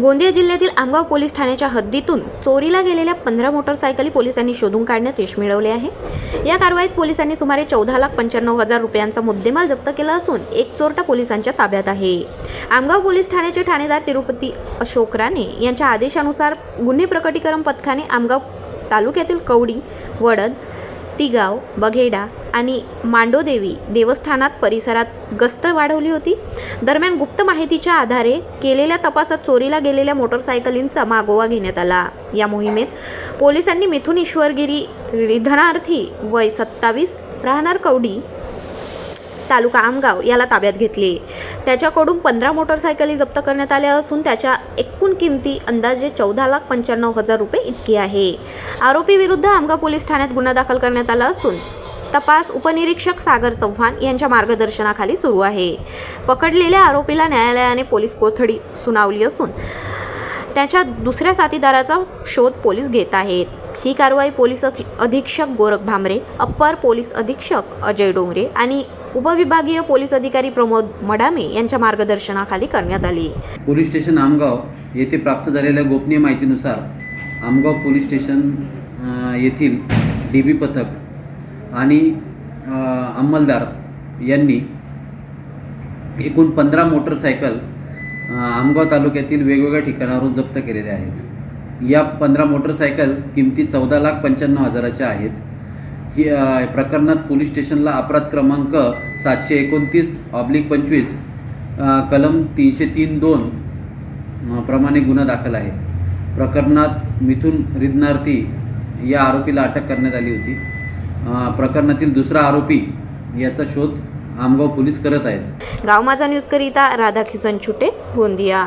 गोंदिया जिल्ह्यातील आमगाव पोलीस ठाण्याच्या हद्दीतून चोरीला गेलेल्या पंधरा मोटरसायकली पोलिसांनी शोधून काढण्यात यश मिळवले आहे. या कारवाईत पोलिसांनी सुमारे चौदा लाख पंच्याण्णव हजार रुपयांचा मुद्देमाल जप्त केला असून एक चोरटा पोलिसांच्या ताब्यात आहे. आमगाव पोलीस ठाण्याचे ठाणेदार तिरुपती अशोक राणे यांच्या आदेशानुसार गुन्हे प्रकटीकरण पथकाने आमगाव तालुक्यातील कवडी वडद तिगाव बघेडा आणि मांडोदेवी देवस्थानात परिसरात गस्त वाढवली होती. दरम्यान गुप्त माहितीच्या आधारे केलेल्या तपासात चोरीला गेलेल्या मोटरसायकलींचा मागोवा घेण्यात आला. या मोहिमेत पोलिसांनी मिथुन ईश्वरगिरी निधनार्थी वय सत्तावीस राहणार कवडी तालुका आमगाव याला ताब्यात घेतले. त्याच्याकडून पंधरा मोटरसायकली जप्त करण्यात आल्या असून त्याच्या एकूण किमती अंदाजे चौदा लाख पंच्याण्णव हजार रुपये इतकी आहे. आरोपीविरुद्ध आमगाव पोलीस ठाण्यात गुन्हा दाखल करण्यात आला असून तपास उपनिरीक्षक सागर चव्हाण यांच्या मार्गदर्शनाखाली सुरू आहे. पकडलेल्या आरोपीला न्यायालयाने पोलीस कोठडी सुनावली असून त्याच्या दुसऱ्या साथीदाराचा शोध पोलीस घेत आहेत. ही कारवाई पोलीस अधीक्षक गोरख भांबरे अप्पर पोलीस अधीक्षक अजय डोंगरे आणि उपविभागीय पोलीस अधिकारी प्रमोद मडामे यांच्या मार्गदर्शनाखाली करण्यात आली. पोलीस स्टेशन आमगाव येथे प्राप्त झालेल्या गोपनीय माहितीनुसार आमगाव पोलीस स्टेशन येथील डी बी पथक आणि अंमलदार यांनी एकूण पंधरा मोटरसायकल आमगाव तालुक्यातील वेगवेगळ्या ठिकाणावरून जप्त केलेल्या आहेत. या पंधरा मोटरसायकल किमती चौदा लाख पंच्याण्णव हजाराच्या आहेत. ही प्रकरणात पोलीस स्टेशनला अपराध क्रमांक सातशे एकोणतीस ऑब्लिक पंचवीस कलम तीनशे तीन दोन प्रमाणे गुन्हा दाखल आहे. प्रकरणात मिथुन रिदनार्थी या आरोपीला अटक करण्यात आली होती. प्रकरणातील दुसरा आरोपी याचा शोध आमगाव पोलीस करत आहेत. गाव माझा न्यूजकरिता राधा किसन छुटे गोंदिया.